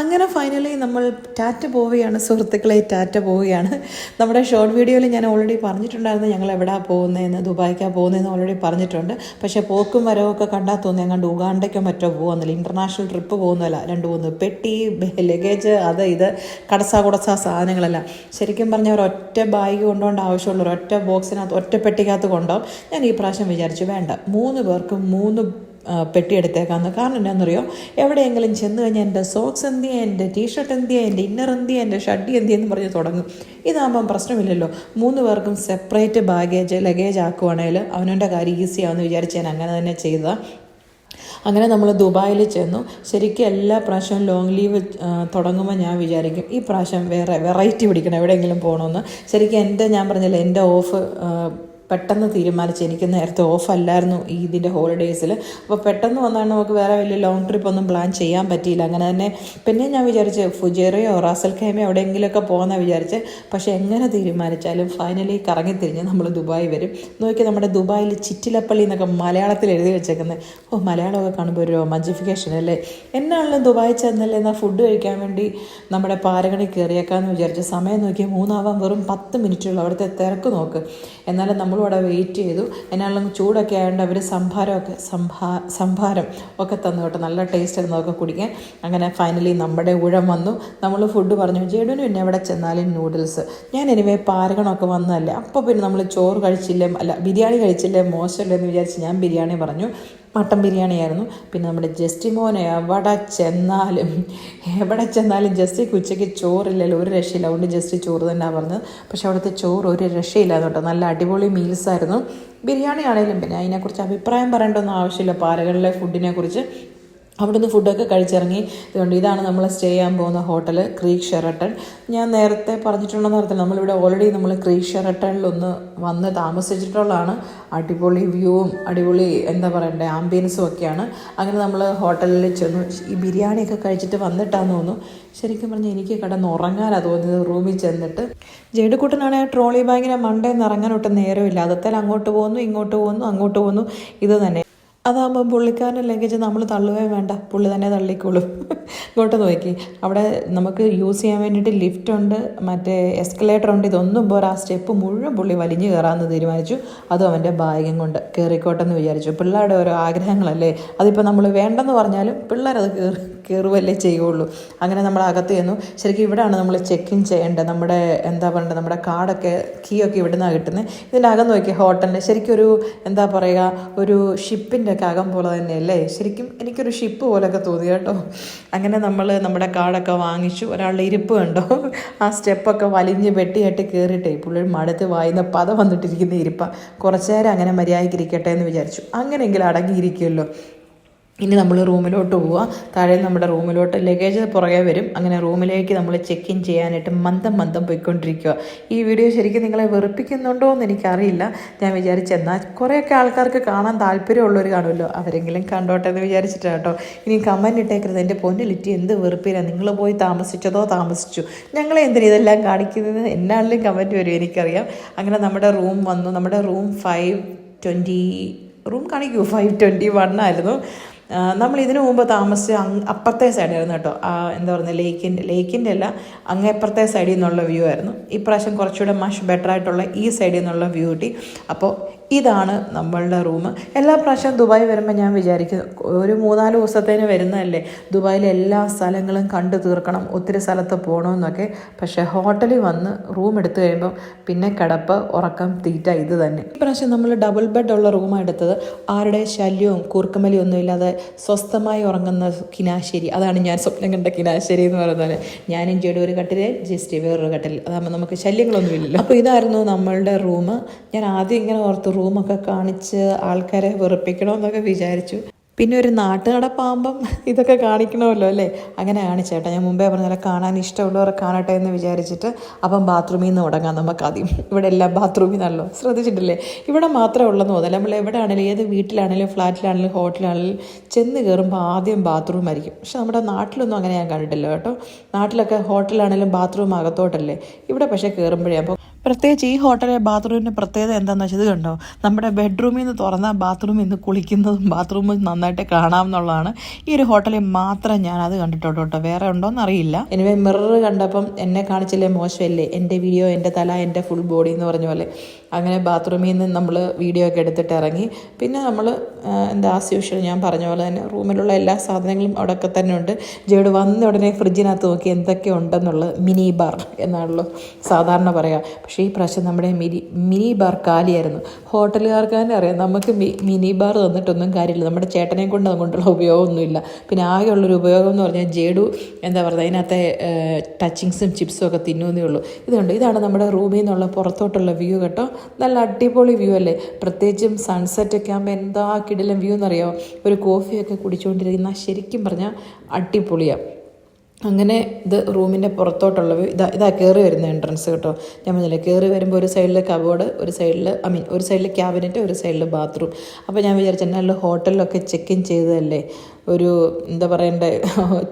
അങ്ങനെ ഫൈനലി നമ്മൾ ടാറ്റ പോവുകയാണ്. സുഹൃത്തുക്കളെ ടാറ്റ പോവുകയാണ്. നമ്മുടെ ഷോർട്ട് വീഡിയോയിൽ ഞാൻ ഓൾറെഡി പറഞ്ഞിട്ടുണ്ടായിരുന്നു ഞങ്ങൾ എവിടാ പോകുന്നതെന്ന് ദുബായിക്കാണ് പോകുന്നതെന്ന് ഓൾറെഡി പറഞ്ഞിട്ടുണ്ട്. പക്ഷേ പോക്കും വരവും ഒക്കെ കണ്ടാൽ തോന്നി ഞങ്ങളുടെ ഉഗാണ്ടയ്ക്കോ മറ്റോ പോകുന്നില്ല ഇന്റർനാഷണൽ ട്രിപ്പ് പോകുന്നതല്ല. രണ്ട് മൂന്ന് പെട്ടി ലഗേജ് അത് ഇത് കടസാ കുടസ സാധനങ്ങളല്ല. ശരിക്കും പറഞ്ഞാൽ ഒരൊറ്റ ബാഗ് കൊണ്ടുകൊണ്ട് ആവശ്യമുള്ള ഒരൊറ്റ ബോക്സിനകത്ത് ഒറ്റ പെട്ടിക്കകത്ത് കൊണ്ടുപോകും ഞാൻ ഈ പ്രാവശ്യം വിചാരിച്ചു വേണ്ട. മൂന്ന് പേർക്കും മൂന്ന് ആ, പെട്ടി എടുത്തേക്കാന്ന് കാരണം എന്താണെന്നറിയോ എവിടെയെങ്കിലും ചെന്ന് കഴിഞ്ഞാൽ എന്റെ സോക്സ് എന്തിയാ എന്റെ ടീഷർട്ട് എന്തിയാ എന്റെ ഇന്നർ എന്തിയാ എന്റെ ഷഡ്ഡി എന്തിയെന്ന് പറഞ്ഞ് തുടങ്ങും. ഇതാകുമ്പം പ്രശ്നമില്ലല്ലോ. മൂന്ന് പേർക്കും സെപ്പറേറ്റ് ബാഗേജ് ലഗേജ് ആക്കുവാണെങ്കിൽ അവനവന്റെ കാര്യം ഈസി ആവുമെന്ന് വിചാരിച്ച് ഞാൻ അങ്ങനെ തന്നെ ചെയ്തതാണ് അങ്ങനെ നമ്മൾ ദുബായിൽ ചെന്നു. ശരിക്കും എല്ലാ പ്രാവശ്യവും ലോങ് ലീവ് തുടങ്ങുമ്പോൾ ഞാൻ വിചാരിക്കും ഈ പ്രാവശ്യം വേറെ വെറൈറ്റി പിടിക്കണം എവിടെയെങ്കിലും പോകണമെന്ന് ശരിക്കും എന്റെ ഞാൻ പറഞ്ഞില്ല എന്റെ ഓഫ് പെട്ടെന്ന് തീരുമാനിച്ച് എനിക്ക് നേരത്തെ ഓഫല്ലായിരുന്നു ഈ ഇതിന്റെ ഹോളിഡേയ്സിൽ. അപ്പോൾ പെട്ടെന്ന് വന്നാണ് നമുക്ക് വേറെ വലിയ ലോങ് ട്രിപ്പ് ഒന്നും പ്ലാൻ ചെയ്യാൻ പറ്റിയില്ല. അങ്ങനെ തന്നെ പിന്നെ ഞാൻ വിചാരിച്ച് ഫുജേറയോ റാസൽ ഖൈമയോ എവിടെയെങ്കിലുമൊക്കെ പോകുന്ന വിചാരിച്ച്. പക്ഷേ എങ്ങനെ തീരുമാനിച്ചാലും ഫൈനലി കറങ്ങിത്തിരിഞ്ഞ് നമ്മൾ ദുബായ് വരും. നോക്കി നമ്മുടെ ദുബായിൽ ചിറ്റിലപ്പള്ളി എന്നൊക്കെ മലയാളത്തിൽ എഴുതി വെച്ചേക്കുന്നത് ഓ മലയാളമൊക്കെ കാണുമ്പോൾ ഒരു റൊമാന്റിഫിക്കേഷൻ അല്ലേ? എന്നാണല്ലോ ദുബായ് ചെന്നല്ലേ? എന്നാൽ ഫുഡ് കഴിക്കാൻ വേണ്ടി നമ്മുടെ പാരഗണി കയറിയേക്കാമെന്ന് വിചാരിച്ച് സമയം നോക്കിയാൽ മൂന്നാവാൻ വെറും പത്ത് മിനിറ്റുള്ളൂ അവിടുത്തെ തിരക്ക് നോക്ക്. എന്നാലും നമ്മളും അവിടെ വെയിറ്റ് ചെയ്തു. എന്നാലും ചൂടൊക്കെ ആയതുകൊണ്ട് അവർ സംഭാരമൊക്കെ സംഭാ സംഭാരം ഒക്കെ തന്നു കേട്ടോ. നല്ല ടേസ്റ്റ് ആയിരുന്നു അതൊക്കെ കുടിക്കാൻ. അങ്ങനെ ഫൈനലി നമ്മുടെ ഊഴം വന്നു. നമ്മൾ ഫുഡ് പറഞ്ഞു ജേഡുവിന് പിന്നെ എവിടെ ചെന്നാലും നൂഡിൽസ് ഞാൻ എനിവേ പാരഗണമൊക്കെ വന്നതല്ലേ. അപ്പോൾ പിന്നെ നമ്മൾ ചോറ് കഴിച്ചില്ലേ അല്ല ബിരിയാണി കഴിച്ചില്ലേ മോശമല്ലേ എന്ന് വിചാരിച്ച് ഞാൻ ബിരിയാണി പറഞ്ഞു. മട്ടൻ ബിരിയാണിയായിരുന്നു. പിന്നെ നമ്മുടെ ജസ്റ്റി മോനെ എവിടെ ചെന്നാലും എവിടെ ചെന്നാലും ജസ്റ്റിക്ക് ഉച്ചയ്ക്ക് ചോറില്ലല്ലോ ഒരു രക്ഷയില്ല. അതുകൊണ്ട് ജസ്റ്റ് ചോറ് തന്നെയാണ് പറഞ്ഞത്. പക്ഷേ അവിടുത്തെ ചോറ് ഒരു രക്ഷയില്ലായിരുന്നു കേട്ടോ. നല്ല അടിപൊളി മീൽസ് ആയിരുന്നു. ബിരിയാണി ആണെങ്കിലും പിന്നെ അതിനെക്കുറിച്ച് അഭിപ്രായം പറയേണ്ടൊന്നും ആവശ്യമില്ല. പാലകളിലെ ഫുഡിനെ കുറിച്ച് അവിടുന്ന് ഫുഡൊക്കെ കഴിച്ചിറങ്ങി. ഇതുകൊണ്ട് ഇതാണ് നമ്മൾ സ്റ്റേ ചെയ്യാൻ പോകുന്ന ഹോട്ടൽ ക്രീക്ക് ഷെറട്ടൺ ഞാൻ നേരത്തെ പറഞ്ഞിട്ടുണ്ടെന്ന് അറിയത്തില്ല നമ്മളിവിടെ ഓൾറെഡി നമ്മൾ ക്രീക്ക് ഷെറട്ടണിലൊന്ന് വന്ന് താമസിച്ചിട്ടുള്ളതാണ്. അടിപൊളി വ്യൂവും അടിപൊളി എന്താ പറയണ്ടേ ആംബിയൻസും ഒക്കെയാണ്. അങ്ങനെ നമ്മൾ ഹോട്ടലിൽ ചെന്നു. ഈ ബിരിയാണിയൊക്കെ കഴിച്ചിട്ട് വന്നിട്ടാന്ന് തോന്നുന്നു. ശരിക്കും പറഞ്ഞാൽ എനിക്ക് കിടന്ന് ഉറങ്ങാനാണ് തോന്നിയത് റൂമിൽ ചെന്നിട്ട്. ജേഡുക്കുട്ടനാണെങ്കിൽ ട്രോളി ബാഗിനെ മണ്ടേന്ന് ഇറങ്ങാനൊട്ട് നേരമില്ല. അതത്തേൽ അങ്ങോട്ട് പോകുന്നു ഇങ്ങോട്ട് പോകുന്നു അങ്ങോട്ട് പോകുന്നു. ഇത് തന്നെ. അതാകുമ്പോൾ പുള്ളിക്കാരന്റെ ലഗേജ് നമ്മൾ തള്ളുകയും വേണ്ട. പുള്ളി തന്നെ തള്ളിക്കോളും. ഇങ്ങോട്ട് നോക്കി. അവിടെ നമുക്ക് യൂസ് ചെയ്യാൻ വേണ്ടിയിട്ട് ലിഫ്റ്റ് ഉണ്ട് മറ്റേ എസ്കലേറ്റർ ഉണ്ട്. ഇതൊന്നും പോരാ ആ സ്റ്റെപ്പ് മുഴുവൻ പുള്ളി വലിഞ്ഞു കയറാമെന്ന് തീരുമാനിച്ചു. അതും അവന്റെ ഭാഗ്യം കൊണ്ട് കയറിക്കോട്ടെന്ന് വിചാരിച്ചു. പിള്ളേരുടെ ഓരോ ആഗ്രഹങ്ങളല്ലേ? അതിപ്പോൾ നമ്മൾ വേണ്ടെന്ന് പറഞ്ഞാലും പിള്ളേരത് കയറി കയറുകയല്ലേ ചെയ്യുള്ളൂ. അങ്ങനെ നമ്മൾ അകത്ത് ചെന്നു. ശരിക്കും ഇവിടെയാണ് നമ്മൾ ചെക്ക് ഇൻ ചെയ്യേണ്ടത്. നമ്മുടെ എന്താ പറയേണ്ടത് നമ്മുടെ കാർഡൊക്കെ കീ ഒക്കെ ഇവിടുന്നാണ് കിട്ടുന്നത് ഇതിന്റെ അകം നോക്കി ഹോട്ടലിന് ശരിക്കും ഒരു എന്താ പറയുക ഒരു ഷിപ്പിന്റെ അകം പോലെ തന്നെയല്ലേ? ശരിക്കും എനിക്കൊരു ഷിപ്പ് പോലെയൊക്കെ തോന്നി കേട്ടോ. അങ്ങനെ നമ്മൾ നമ്മുടെ കാർഡൊക്കെ വാങ്ങിച്ചു. ഒരാളുടെ ഇരിപ്പ് കണ്ടോ? ആ സ്റ്റെപ്പൊക്കെ വലിഞ്ഞ് വെട്ടിയായിട്ട് കയറിയിട്ടേ പുള്ളി മടുത്ത് വായുന്ന പദം വന്നിട്ടിരിക്കുന്ന ഇരിപ്പ. കുറച്ചു നേരം അങ്ങനെ മര്യാദയ്ക്ക് ഇരിക്കട്ടെ എന്ന് വിചാരിച്ചു. അങ്ങനെയെങ്കിലും അടങ്ങിയിരിക്കുമല്ലോ ഇനി നമ്മൾ റൂമിലോട്ട് പോവുക താഴെ നമ്മുടെ റൂമിലോട്ട് ലഗേജ് പുറകെ വരും. അങ്ങനെ റൂമിലേക്ക് നമ്മൾ ചെക്ക് ഇൻ ചെയ്യാനായിട്ട് മന്ദം മന്ദം പോയിക്കൊണ്ടിരിക്കുക ഈ വീഡിയോ ശരിക്കും നിങ്ങളെ വെറുപ്പിക്കുന്നുണ്ടോ എന്ന് എനിക്കറിയില്ല. ഞാൻ വിചാരിച്ചെന്നാൽ കുറേയൊക്കെ ആൾക്കാർക്ക് കാണാൻ താല്പര്യമുള്ളവർ കാണുമല്ലോ. അവരെങ്കിലും കണ്ടോട്ടെ എന്ന് വിചാരിച്ചിട്ടാട്ടോ ഇനി കമന്റ് ഇട്ടേക്കരുത്. എന്റെ പൊന്നിലിറ്റി എന്ത് വെറുപ്പില്ല നിങ്ങൾ പോയി താമസിച്ചതോ താമസിച്ചു. ഞങ്ങളെ എന്തിനാ ഇതെല്ലാം കാണിക്കുന്നത്? എന്നാണെങ്കിലും കമന്റ് വരും എനിക്കറിയാം. അങ്ങനെ നമ്മുടെ റൂം വന്നു. നമ്മുടെ റൂം ഫൈവ് ട്വന്റി റൂം കാണിക്കൂ. ഫൈവ് ട്വന്റി വൺ ആയിരുന്നു. നമ്മൾ ഇതിനു മുമ്പ് താമസിച്ച അപ്പുറത്തെ സൈഡായിരുന്നു കേട്ടോ. ആ എന്താ പറയുക ലേക്കിന്റെ ലേക്കിന്റെ അല്ല അങ്ങേപ്പുറത്തെ സൈഡിൽ നിന്നുള്ള വ്യൂ ആയിരുന്നു. ഇപ്രാവശ്യം കുറച്ചുകൂടെ മഷ് ബെറ്റർ ആയിട്ടുള്ള ഈ സൈഡിൽ നിന്നുള്ള വ്യൂ കിട്ടി. അപ്പോൾ ഇതാണ് നമ്മളുടെ റൂം. എല്ലാ പ്രാവശ്യവും ദുബായ് വരുമ്പോൾ ഞാൻ വിചാരിക്കും ഒരു മൂന്നാൽ ദിവസത്തേന് വരുന്നതല്ലേ? ദുബായിലെ എല്ലാ സ്ഥലങ്ങളും കണ്ടു തീർക്കണം ഒത്തിരി സ്ഥലത്ത് പോകണമെന്നൊക്കെ പക്ഷേ ഹോട്ടലിൽ വന്ന് റൂം എടുത്തു കഴിയുമ്പം പിന്നെ കിടപ്പ് ഉറക്കം തീറ്റ ഇത് തന്നെ. ഈ പ്രാവശ്യം നമ്മൾ ഡബിൾ ബെഡ് ഉള്ള റൂമാണ് എടുത്തത്. ആരുടെ ശല്യവും കൂർക്കമലിയും ഒന്നും ഇല്ലാതെ സ്വസ്ഥമായി ഉറങ്ങുന്ന കിനാശ്ശേരി അതാണ് ഞാൻ സ്വപ്നം കണ്ട കിനാശ്ശേരി എന്ന് പറയുന്നത് ഞാനും ചെയ്ത ഒരു കട്ടിൽ ജസ്റ്റ് വേറൊരു കട്ടിൽ അതാകുമ്പോൾ നമുക്ക് ശല്യങ്ങളൊന്നും ഇല്ലല്ലോ. അപ്പോൾ ഇതായിരുന്നു നമ്മളുടെ റൂം. ഞാൻ ആദ്യം ഇങ്ങനെ ഓർത്ത് റൂമൊക്കെ കാണിച്ച് ആൾക്കാരെ വെറുപ്പിക്കണമെന്നൊക്കെ വിചാരിച്ചു. പിന്നെ ഒരു നാട്ടു നടപ്പാകുമ്പം ഇതൊക്കെ കാണിക്കണമല്ലോ അല്ലേ? അങ്ങനെ കാണിച്ചേട്ടാ ഞാൻ മുമ്പേ പറഞ്ഞാൽ കാണാൻ ഇഷ്ടമുള്ളവരെ കാണട്ടെ എന്ന് വിചാരിച്ചിട്ട് അപ്പം ബാത്റൂമിൽ നിന്ന് തുടങ്ങാം നമുക്ക് ആദ്യം ഇവിടെ എല്ലാം ബാത്റൂമിൽ നിന്നല്ലോ. ശ്രദ്ധിച്ചിട്ടില്ലേ? ഇവിടെ മാത്രമേ ഉള്ളെന്ന് തോന്നില്ല നമ്മൾ എവിടെ ആണെങ്കിലും ഏത് വീട്ടിലാണെങ്കിലും ഫ്ലാറ്റിലാണെങ്കിലും ഹോട്ടലാണെങ്കിലും ചെന്ന് കയറുമ്പോൾ ആദ്യം ബാത്റൂം ആയിരിക്കും. പക്ഷെ നമ്മുടെ നാട്ടിലൊന്നും അങ്ങനെ ഞാൻ കണ്ടിട്ടില്ല കേട്ടോ. നാട്ടിലൊക്കെ ഹോട്ടലാണെങ്കിലും ബാത്റൂം അകത്തോട്ടല്ലേ? ഇവിടെ പക്ഷേ കയറുമ്പോഴേ. അപ്പോൾ പ്രത്യേകിച്ച് ഈ ഹോട്ടലിലെ ബാത്റൂമിന്റെ പ്രത്യേകത എന്താണെന്ന് വെച്ചത് കണ്ടോ? നമ്മുടെ ബെഡ്റൂമിൽ നിന്ന് തുറന്നാൽ ബാത്റൂമിൽ നിന്ന് കുളിക്കുന്നതും ബാത്റൂമിൽ നന്നായിട്ട് കാണാമെന്നുള്ളതാണ് ഈ ഒരു ഹോട്ടലിൽ മാത്രം ഞാൻ അത് കണ്ടിട്ടുള്ളൂ കേട്ടോ. വേറെ ഉണ്ടോയെന്ന് അറിയില്ല. എനിവേ മിറർ കണ്ടപ്പം എന്നെ കാണിച്ചില്ലേ മോശമല്ലേ? എന്റെ വീഡിയോ എന്റെ തല എന്റെ ഫുൾ ബോഡി എന്ന് പറഞ്ഞ പോലെ. അങ്ങനെ ബാത്റൂമിൽ നിന്ന് നമ്മൾ വീഡിയോ ഒക്കെ എടുത്തിട്ട് ഇറങ്ങി. പിന്നെ നമ്മൾ എന്താ ആസ് യൂഷ്വൽ ഞാൻ പറഞ്ഞ പോലെ തന്നെ റൂമിലുള്ള എല്ലാ സാധനങ്ങളും അവിടെയൊക്കെ തന്നെ ഉണ്ട്. ജേഡ് വന്ന ഉടനെ ഫ്രിഡ്ജിനകത്ത് നോക്കി എന്തൊക്കെ ഉണ്ടെന്നുള്ളത് മിനി ബാർ എന്നാണല്ലോ സാധാരണ പറയുക പക്ഷേ ഈ പ്രാവശ്യം നമ്മുടെ മിനി മിനി ബാർ കാലിയായിരുന്നു. ഹോട്ടലുകാർക്ക് തന്നെ അറിയാം നമുക്ക് മിനി ബാർ തന്നിട്ടൊന്നും കാര്യമില്ല. നമ്മുടെ ചേട്ടനെ കൊണ്ട് അതുകൊണ്ടുള്ള ഉപയോഗമൊന്നുമില്ല. പിന്നെ ആകെയുള്ളൊരു ഉപയോഗം എന്ന് പറഞ്ഞാൽ ജേഡു എന്താ പറയുക അതിനകത്തെ ടച്ചിങ്സും ചിപ്സും ഒക്കെ തിന്നുന്നേ ഉള്ളൂ. ഇതുണ്ട് ഇതാണ് നമ്മുടെ റൂമിൽ നിന്നുള്ള പുറത്തോട്ടുള്ള വ്യൂ കേട്ടോ. നല്ല അടിപൊളി വ്യൂ അല്ലേ? പ്രത്യേകിച്ചും സൺസെറ്റ് ഒക്കെ ആകുമ്പോൾ എന്താ കിടിലം വ്യൂ എന്നറിയാമോ ഒരു കോഫിയൊക്കെ കുടിച്ചുകൊണ്ടിരിക്കുന്ന ശരിക്കും പറഞ്ഞാൽ അടിപൊളിയാണ് അങ്ങനെ ഇത് റൂമിന്റെ പുറത്തോട്ടുള്ള വ്യൂ ഇതാ ഇതാ കയറി വരുന്ന എൻട്രൻസ് കേട്ടോ. ഞാൻ പറഞ്ഞില്ല കയറി വരുമ്പോൾ ഒരു സൈഡിൽ കബോർഡ് ഒരു സൈഡിൽ ഐ മീൻ ഒരു സൈഡിൽ ക്യാബിനറ്റ് ഒരു സൈഡിൽ ബാത്റൂം അപ്പോൾ ഞാൻ വിചാരിച്ചു നല്ല ഹോട്ടലിലൊക്കെ ചെക്ക് ഇൻ ചെയ്തതല്ലേ? ഒരു എന്താ പറയണ്ടേ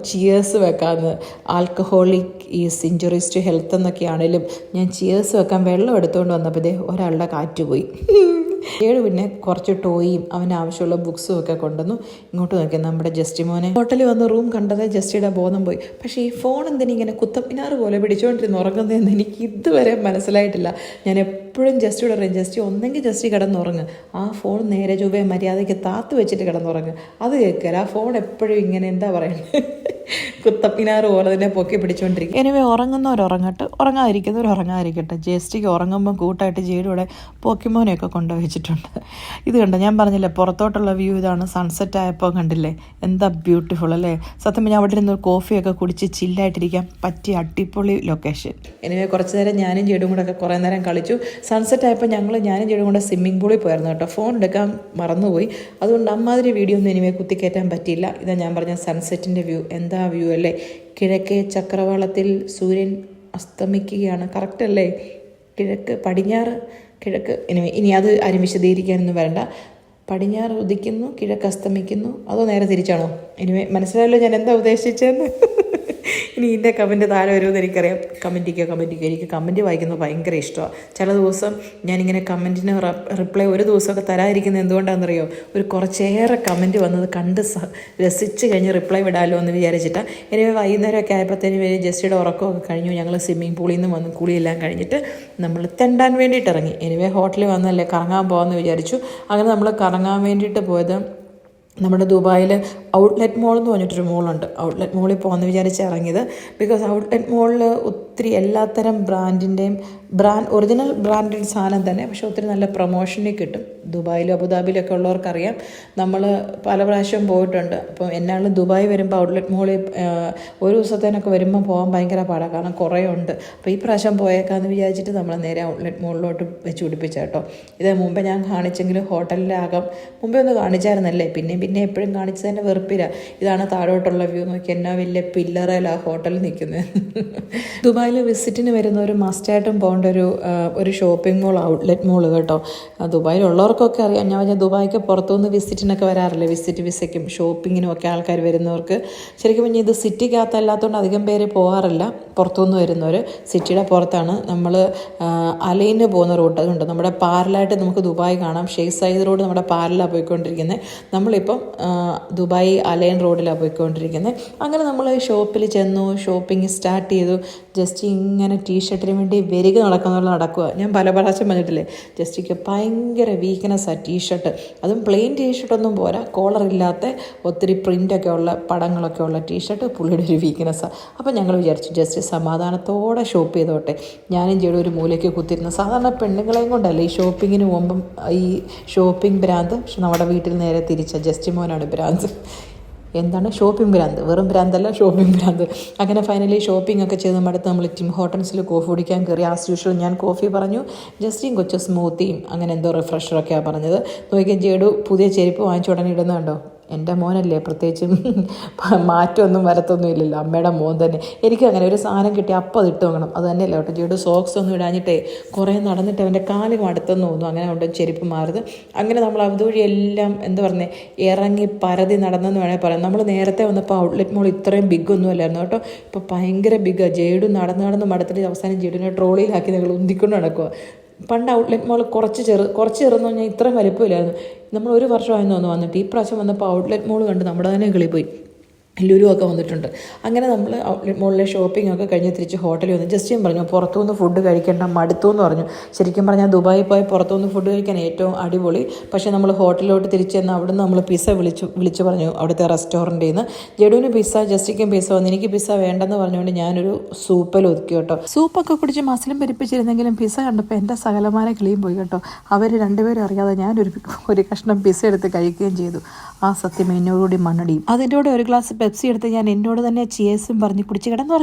ചിയേഴ്സ് വെക്കാമെന്ന് alcoholic is injuries to health എന്നൊക്കെ ആണെങ്കിലും ഞാൻ ചിയേഴ്സ് വെക്കാൻ വെള്ളം എടുത്തുകൊണ്ട് വന്നപ്പോൾ ഒരാളുടെ കാറ്റ് പോയി. ഏഴ് പിന്നെ കുറച്ച് ടോയും അവന് ആവശ്യമുള്ള ബുക്സും ഒക്കെ കൊണ്ടുവന്നു. ഇങ്ങോട്ട് നോക്കി നമ്മുടെ ജസ്റ്റി മോനെ. ഹോട്ടലിൽ വന്ന് റൂം കണ്ടത് ജസ്റ്റിയുടെ ബോധം പോയി. പക്ഷേ ഈ ഫോൺ എന്തിനാ ഇങ്ങനെ കുത്തപ്പിനാറ് പോലെ പിടിച്ചുകൊണ്ടിരുന്ന് ഉറങ്ങുന്നതെന്ന് എനിക്ക് ഇതുവരെ മനസ്സിലായിട്ടില്ല. ഞാൻ എപ്പോഴും ജസ്റ്റ് ഇവിടെ ജസ്റ്റ് ഒന്നെങ്കിൽ ജസ്റ്റ് കിടന്നുറങ്ങ്. ആ ഫോൺ നേരെ ചൊവ്വേ മര്യാദയ്ക്ക് താത്ത് വെച്ചിട്ട് കിടന്നുറങ്ങ്. അത് കേൾക്കല ആ ഫോൺ എപ്പോഴും ഇങ്ങനെ എന്താ പറയുന്നത് കുത്തപ്പിനാറ് പോലെ തന്നെ പൊക്കി പിടിച്ചുകൊണ്ടിരിക്കും എനിവേ ഉറങ്ങുന്നവർ ഉറങ്ങട്ടെ. ഉറങ്ങാതിരിക്കുന്നവർ ഉറങ്ങാതിരിക്കട്ടെ. ജസ്റ്റിക്ക് ഉറങ്ങുമ്പോൾ കൂട്ടായിട്ട് ജേഡിയുടെ പോക്കിമോനെയൊക്കെ കൊണ്ടുവച്ചിട്ടുണ്ട്. ഇത് കണ്ടോ? ഞാൻ പറഞ്ഞില്ലേ പുറത്തോട്ടുള്ള വ്യൂ ഇതാണ്. സൺസെറ്റ് ആയപ്പോൾ കണ്ടില്ലേ? എന്താ ബ്യൂട്ടിഫുൾ അല്ലേ? സത്യം പറഞ്ഞാൽ അവിടെ ഇരുന്ന് കോഫിയൊക്കെ കുടിച്ച് ചില്ലായിട്ടിരിക്കാൻ പറ്റിയ അടിപൊളി ലൊക്കേഷൻ എനിവേ കുറച്ച് നേരം ഞാനും ജേഡും കൂടെ ഒക്കെ കുറേ നേരം കളിച്ചു. സൺസെറ്റ് ആയപ്പോൾ ഞങ്ങൾ ഞാനും ജേഡും കൂടെ സ്വിമ്മിംഗ് പൂളിൽ പോയിരുന്നു കേട്ടോ. ഫോൺ എടുക്കാൻ മറന്നുപോയി. അതുകൊണ്ട് അമ്മാതിരി വീഡിയോ ഒന്നും ഇനിമേ കുത്തിക്കയറ്റാൻ പറ്റിയില്ല. ഇതാ ഞാൻ പറഞ്ഞ സൺസെറ്റിന്റെ വ്യൂ എന്താ വ്യൂ അല്ലേ? കിഴക്കേ ചക്രവാളത്തിൽ സൂര്യൻ അസ്തമിക്കുകയാണ്. കറക്റ്റ് അല്ലേ? കിഴക്ക് പടിഞ്ഞാറ് കിഴക്ക് ഇനി ഇനി അത് ആരും വിശദീകരിക്കാനൊന്നും വരണ്ട. പടിഞ്ഞാറ് ഉദിക്കുന്നു കിഴക്ക് അസ്തമിക്കുന്നു. അതോ നേരെ തിരിച്ചാണോ? ഇനി മനസ്സിലായല്ലോ ഞാൻ എന്താ ഉദ്ദേശിച്ചതെന്ന് ഇനി ഇതിന്റെ കമന്റ് താഴെ വരുമെന്ന് എനിക്കറിയാം. കമന്റിക്കോ കമന്റിക്കോ എനിക്ക് കമന്റ് വായിക്കുന്നത് ഭയങ്കര ഇഷ്ടമാണ് ചില ദിവസം ഞാനിങ്ങനെ കമന്റിന് റിപ്ലൈ ഒരു ദിവസമൊക്കെ തരാതിരിക്കുന്നത് എന്തുകൊണ്ടാണെന്നറിയോ? ഒരു കുറച്ചേറെ കമന്റ് വന്നത് കണ്ട് രസിച്ച് കഴിഞ്ഞ് റിപ്ലൈ വിടാമല്ലോ എന്ന് വിചാരിച്ചിട്ടാണ് ഇനി വൈകുന്നേരമൊക്കെ ആയപ്പോഴത്തേനും വരെ ജസ്റ്റിയുടെ ഉറക്കമൊക്കെ കഴിഞ്ഞു. ഞങ്ങൾ സ്വിമ്മിംഗ് പൂളിൽ നിന്ന് വന്ന് കുളിയെല്ലാം കഴിഞ്ഞിട്ട് നമ്മൾ തെണ്ടാൻ വേണ്ടിയിട്ട് ഇറങ്ങി. എനിവേ ഹോട്ടലിൽ വന്നല്ലേ കറങ്ങാൻ പോകാമെന്ന് വിചാരിച്ചു. അങ്ങനെ നമ്മൾ കറങ്ങാൻ വേണ്ടിയിട്ട് പോയത് നമ്മുടെ ദുബായിൽ ഔട്ട്ലെറ്റ് മോൾ എന്ന് പറഞ്ഞിട്ടൊരു മോളുണ്ട് ഔട്ട്ലെറ്റ് മോളിൽ പോകുമെന്ന് വിചാരിച്ച് ഇറങ്ങിയത്. ബിക്കോസ് ഔട്ട്ലെറ്റ് മോളിൽ ഒത്തിരി എല്ലാത്തരം ബ്രാൻഡിന്റെയും ബ്രാൻഡ് ഒറിജിനൽ ബ്രാൻഡഡ് സാധനം തന്നെ. പക്ഷേ ഒത്തിരി നല്ല പ്രൊമോഷനിൽ കിട്ടും. ദുബായിലും അബുദാബിയിലൊക്കെ ഉള്ളവർക്കറിയാം. നമ്മൾ പല പ്രാവശ്യം പോയിട്ടുണ്ട്. അപ്പോൾ എന്നാലും ദുബായ് വരുമ്പോൾ ഔട്ട്ലെറ്റ് മോളിൽ ഒരു ദിവസത്തേനൊക്കെ വരുമ്പോൾ പോകാൻ ഭയങ്കര പാടാണ് കാരണം കുറേ ഉണ്ട്. അപ്പോൾ ഈ പ്രാവശ്യം പോയേക്കാന്ന് വിചാരിച്ചിട്ട് നമ്മൾ നേരെ ഔട്ട്ലെറ്റ് മോളിലോട്ട് വെച്ച് പിടിപ്പിച്ച കേട്ടോ ഇത് മുമ്പേ ഞാൻ കാണിച്ചെങ്കിലും ഹോട്ടലിലാകാം മുമ്പേ ഒന്ന് കാണിച്ചായിരുന്നല്ലേ? പിന്നെ പിന്നെ എപ്പോഴും കാണിച്ചതിന്റെ വെറുപ്പില്ല ഇതാണ് താഴോട്ടുള്ള വ്യൂ. നോക്കി എന്നാ വലിയ പില്ലറയിൽ ആ ഹോട്ടലിൽ നിൽക്കുന്നത് ദുബായിൽ വിസിറ്റിന് വരുന്ന ഒരു മസ്റ്റായിട്ടും പോകേണ്ട ഒരു ഒരു ഷോപ്പിംഗ് മോൾ ഔട്ട്ലെറ്റ് മോൾ കേട്ടോ. ദുബായിലുള്ളവർക്കൊക്കെ അറിയാം. ഞാൻ പറഞ്ഞാൽ ദുബായിക്ക് പുറത്തുനിന്ന് വിസിറ്റിനൊക്കെ വരാറില്ലേ? വിസിറ്റ് വിസയ്ക്കും ഷോപ്പിങ്ങിനും ഒക്കെ ആൾക്കാർ വരുന്നവർക്ക്. ശരിക്കും പറഞ്ഞാൽ ഇത് സിറ്റിക്കകത്തല്ലാത്തതുകൊണ്ട് അധികം പേര് പോകാറില്ല പുറത്തുനിന്ന് വരുന്നവർ സിറ്റിയുടെ പുറത്താണ്. നമ്മൾ അലൈന് പോകുന്ന റൂട്ട് അതുകൊണ്ട് നമ്മുടെ പാരലായിട്ട് നമുക്ക് ദുബായ് കാണാം. ഷെയ്ഖ് സയ്യിദ് റോഡ് നമ്മുടെ പാരലാണ് പോയിക്കൊണ്ടിരിക്കുന്നത് നമ്മളിപ്പം ദുബായ് അലൈൻ റോഡിലാണ് പോയിക്കൊണ്ടിരിക്കുന്നത് അങ്ങനെ നമ്മൾ ഷോപ്പിൽ ചെന്നു ഷോപ്പിംഗ് സ്റ്റാർട്ട് ചെയ്തു. ജസ്റ്റ് ഇങ്ങനെ ടീഷർട്ടിന് വേണ്ടി വരിക നടക്കുന്നുള്ള നടക്കുക ഞാൻ പല പ്രാവശ്യം പറഞ്ഞിട്ടില്ലേ ജസ്റ്റിക്ക് ഭയങ്കര വീക്ക്നെസ്സാണ് ടീഷർട്ട്. അതും പ്ലെയിൻ ടീഷർട്ടൊന്നും പോരാ. കോളർ ഇല്ലാത്ത ഒത്തിരി പ്രിന്റൊക്കെ ഉള്ള പടങ്ങളൊക്കെ ഉള്ള ടീഷർട്ട് പുള്ളിയുടെ ഒരു വീക്ക്നെസ്സാണ് അപ്പോൾ ഞങ്ങൾ വിചാരിച്ചു ജസ്റ്റ് സമാധാനത്തോടെ ഷോപ്പ് ചെയ്തോട്ടെ. ഞാനും ചെയ്യുടെ ഒരു മൂലയ്ക്ക് കുത്തിരുന്നു സാധാരണ പെണ്ണുങ്ങളെയും കൊണ്ടല്ല ഈ ഷോപ്പിങ്ങിന് പോകുമ്പം ഈ ഷോപ്പിംഗ് ഭ്രാന്ത് പക്ഷെ നമ്മുടെ വീട്ടിൽ നേരെ തിരിച്ച. ജസ്റ്റ് മോനാണ് ഭ്രാന്ത്. എന്താണ്? ഷോപ്പിംഗ് ഭ്രാന്ത്. വെറും ഭ്രാന്തല്ല ഷോപ്പിംഗ് ഭ്രാന്ത്. അങ്ങനെ ഫൈനലി ഷോപ്പിംഗ് ഒക്കെ ചെയ്ത് മടുത്ത് നമ്മൾ ടിം ഹോട്ടൽസിൽ കോഫി കുടിക്കാൻ കയറി ആസ് യൂഷ്വൽ ഞാൻ കോഫി പറഞ്ഞു. ജസ്റ്റിയും കൊച്ചു സ്മൂത്തിയും അങ്ങനെ എന്തോ റിഫ്രഷറൊക്കെയാണ് പറഞ്ഞത്. നോക്കിയാൽ ജേഡു പുതിയ ചെരുപ്പ് വാങ്ങിച്ചു ഉടനെ ഇടുന്നുണ്ടോ എന്റെ മോനല്ലേ പ്രത്യേകിച്ചും മാറ്റമൊന്നും വരത്തൊന്നും ഇല്ലല്ലോ. അമ്മയുടെ മോൻ തന്നെ. എനിക്ക് അങ്ങനെ ഒരു സാധനം കിട്ടി അപ്പം അത് ഇട്ട് വെക്കണം അത് തന്നെയല്ല കേട്ടോ ജഡു സോക്സ് ഒന്നും ഇടാഞ്ഞിട്ടേ കുറേ നടന്നിട്ട് അവന്റെ കാൽ മടുത്തെന്ന് തോന്നുന്നു. അങ്ങനെ കൊണ്ട് ചെരുപ്പ് മാറുത് അങ്ങനെ നമ്മൾ അതുവഴി എല്ലാം എന്താ പറഞ്ഞേ ഇറങ്ങി പരതി നടന്നെന്ന് വേണേൽ പറയാം. നമ്മൾ നേരത്തെ വന്നപ്പോൾ ഔട്ട്ലെറ്റ് മോൾ ഇത്രയും ബിഗ് ഒന്നും അല്ലായിരുന്നു കേട്ടോ. ഇപ്പോൾ ഭയങ്കര ബിഗ്ഗാണ് ജേഡു നടന്ന് നടന്ന് മടത്തിട്ട് അവസാനം ജേഡുവിനെ ട്രോളിയിലാക്കി നിങ്ങൾ ഉന്തിക്കൊണ്ട് നടക്കുക പണ്ട് ഔട്ട്ലെറ്റ് മോൾ കുറച്ച് ചെറു കുറച്ച് ചെറുന്ന് പറഞ്ഞാൽ ഇത്രയും വലിപ്പമില്ലായിരുന്നു. നമ്മൾ ഒരു വർഷമായിരുന്നു തോന്നുന്നു വന്നിട്ട്. ഈ പ്രാവശ്യം വന്നപ്പോൾ ഔട്ട്ലെറ്റ് മോൾ കണ്ട് നമ്മുടെ തന്നെ കിളിപ്പോയി പോയി ലുലു ഒക്കെ വന്നിട്ടുണ്ട്. അങ്ങനെ നമ്മൾ മുകളിലെ ഷോപ്പിംഗ് ഒക്കെ കഴിഞ്ഞ് തിരിച്ച് ഹോട്ടലിൽ വന്ന്. ജസ്റ്റ് ഞാൻ പറഞ്ഞു പുറത്തുനിന്ന് ഫുഡ് കഴിക്കേണ്ട മടുത്തു എന്ന് പറഞ്ഞു. ശരിക്കും പറഞ്ഞാൽ ദുബായിൽ പോയി പുറത്തുനിന്ന് ഫുഡ് കഴിക്കാൻ ഏറ്റവും അടിപൊളി. പക്ഷേ നമ്മൾ ഹോട്ടലിലോട്ട് തിരിച്ച് ചെന്ന് അവിടുന്ന് നമ്മൾ പിസ്സ വിളിച്ചു വിളിച്ചു പറഞ്ഞു അവിടുത്തെ റെസ്റ്റോറന്റിൽ നിന്ന് ജഡുവിന് പിസ്സ ജസ്റ്റിക്കും പിസ്സ വന്നു. എനിക്ക് പിസ്സ വേണ്ടെന്ന് പറഞ്ഞുകൊണ്ട് ഞാനൊരു സൂപ്പിൽ ഒതുക്കി കേട്ടോ. സൂപ്പൊക്കെ കുടിച്ച് മസിലും പെരിപ്പിച്ചിരുന്നെങ്കിലും പിസ്സ കണ്ടപ്പോൾ എന്റെ സകലമാന കിളിയും പോയി കേട്ടോ. അവർ രണ്ടുപേരും അറിയാതെ ഞാനൊരു ഒരു കഷ്ണം പിസ്സ എടുത്ത് കഴിക്കുകയും ചെയ്തു. ആ സത്യം എന്നോടുകൂടി മണ്ണടിയും. അതിന്റെ കൂടെ ഒരു ഗ്ലാസ് പെപ്സി എടുത്ത് ഞാൻ എന്നോട് തന്നെ ചിയേഴ്സും പറഞ്ഞ് കുടിച്ച് കിടന്നു